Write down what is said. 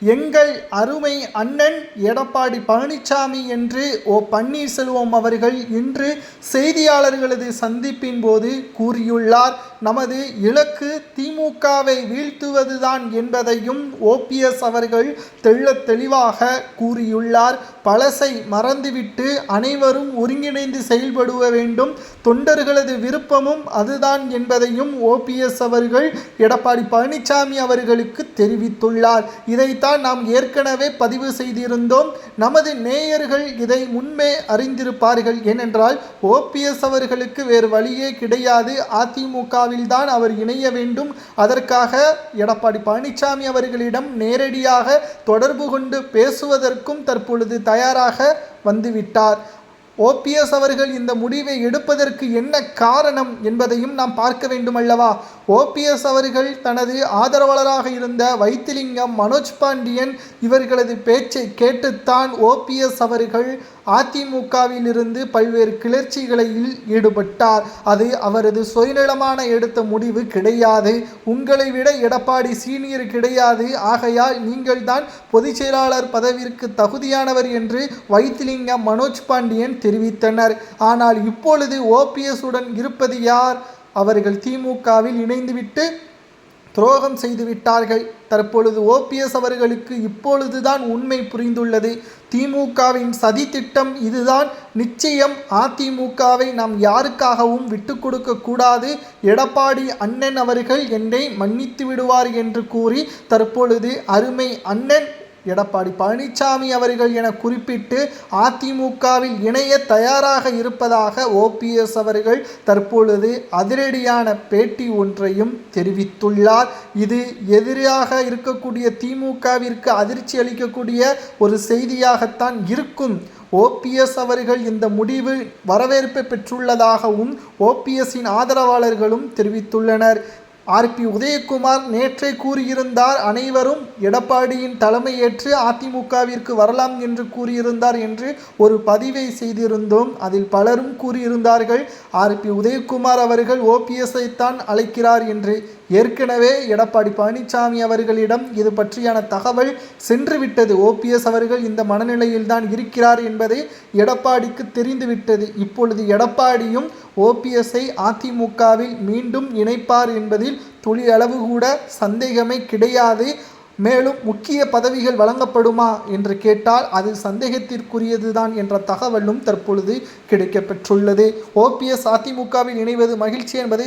எங்கள் அருமை அண்ணன் எடப்பாடி பழனிசாமி என்று ஓ பன்னீர்செல்வம் அவர்கள் இன்று செய்தியாளர்களது சந்திப்பின் போது கூறியுள்ளார். நமது இலக்கு திமுகவை வீழ்த்துவதுதான் என்பதையும் ஓபிஎஸ் அவர்கள் தெள்ள தெளிவாக கூறியுள்ளார். பழசை மறந்துவிட்டு அனைவரும் ஒருங்கிணைந்து செயல்படுவ வேண்டும். தொண்டர்களது விருப்பமும் அதுதான் என்பதையும் ஓபிஎஸ் அவர்கள் எடப்பாடி பழனிசாமி அவர்களுக்கு தெரிவித்துள்ளார். இதைத்தான் நாம் ஏற்கனவே பதிவு செய்திருந்தோம். நமது நேயர்கள் இதை முன்பே அறிந்திருப்பார்கள். ஏனென்றால் ஓபிஎஸ் அவர்களுக்கு வேறு வழியே கிடையாது. அதிமுகவில் தான் அவர் இணைய வேண்டும். அதற்காக எடப்பாடி பழனிசாமி அவர்களிடம் நேரடியாக தொடர்பு கொண்டு பேசுவதற்கும் தற்பொழுது தயாராக வந்துவிட்டார். ஓபிஎஸ் அவர்கள் இந்த முடிவை எடுப்பதற்கு என்ன காரணம் என்பதையும் நாம் பார்க்க வேண்டும் அல்லவா ஓபிஎஸ் அவர்கள் தனது ஆதரவாளராக இருந்த வைத்திலிங்கம் மனோஜ் பாண்டியன் இவர்களது பேச்சை கேட்டுத்தான் ஓபிஎஸ் அவர்கள் அதிமுகவிலிருந்து பல்வேறு கிளர்ச்சிகளில் ஈடுபட்டார். அது அவரது சுயநலமான எடுத்த முடிவு கிடையாது. உங்களை விட எடப்பாடி சீனியர் கிடையாது. ஆகையால் நீங்கள்தான் பொதுச் செயலாளர் பதவிற்கு தகுதியானவர் என்று வைத்திலிங்கம் மனோஜ் பாண்டியன் தெரிவித்தனர். ஆனால் இப்பொழுது ஓபிஎஸ்ஸுடன் இருப்பது யார்? அவர்கள் திமுகவில் இணைந்துவிட்டு துரோகம் செய்துவிட்டார்கள். தற்பொழுது ஓபிஎஸ் அவர்களுக்கு இப்பொழுதுதான் உண்மை புரிந்துள்ளது. திமுகவின் சதி திட்டம் இதுதான். நிச்சயம் அதிமுகவை நாம் யாருக்காகவும் விட்டு கொடுக்க கூடாது. எடப்பாடி அண்ணன் அவர்கள் என்னை மன்னித்து விடுவார் என்று கூறி தற்பொழுது அருமை அண்ணன் எடப்பாடி பழனிசாமி அவர்கள் என குறிப்பிட்டு அதிமுகவில் இணைய தயாராக இருப்பதாக ஓபிஎஸ் அவர்கள் தற்பொழுது அதிரடியான பேட்டி ஒன்றையும் தெரிவித்துள்ளார். இது எதிராக இருக்கக்கூடிய திமுகவிற்கு அதிர்ச்சி அளிக்கக்கூடிய ஒரு செய்தியாகத்தான் இருக்கும். ஓபிஎஸ் அவர்கள் இந்த முடிவு வரவேற்பை பெற்றுள்ளதாகவும் ஓபிஎஸ்ஸின் ஆதரவாளர்களும் தெரிவித்துள்ளனர். ஆர்பி உதயகுமார் நேற்றே கூறியிருந்தார் அனைவரும் எடப்பாடியின் தலைமையேற்று அதிமுகவிற்கு வரலாம் என்று கூறியிருந்தார் என்று ஒரு பதிவை செய்திருந்தோம். அதில் பலரும் கூறியிருந்தார்கள் ஆர்பி உதயகுமார் அவர்கள் ஓபிஎஸ்ஐ தான் அழைக்கிறார் என்று. ஏற்கனவே எடப்பாடி பழனிசாமி அவர்களிடம் இது பற்றியான தகவல் சென்றுவிட்டது. ஓபிஎஸ் அவர்கள் இந்த மனநிலையில்தான் இருக்கிறார் என்பதை எடப்பாடிக்கு தெரிந்துவிட்டது. இப்பொழுது எடப்பாடியும் ஓபிஎஸ்ஐ அதிமுகவில் மீண்டும் இணைப்பார் என்பதில் துளியளவு கூட சந்தேகமே கிடையாது. மேலும் முக்கிய பதவிகள் வழங்கப்படுமா என்று கேட்டால் அது சந்தேகத்திற்குரியதுதான் என்ற தகவலும் தற்பொழுது கிடைக்கப்பெற்றுள்ளது. ஓபிஎஸ் அதிமுகவில் இணைவது மகிழ்ச்சி என்பதை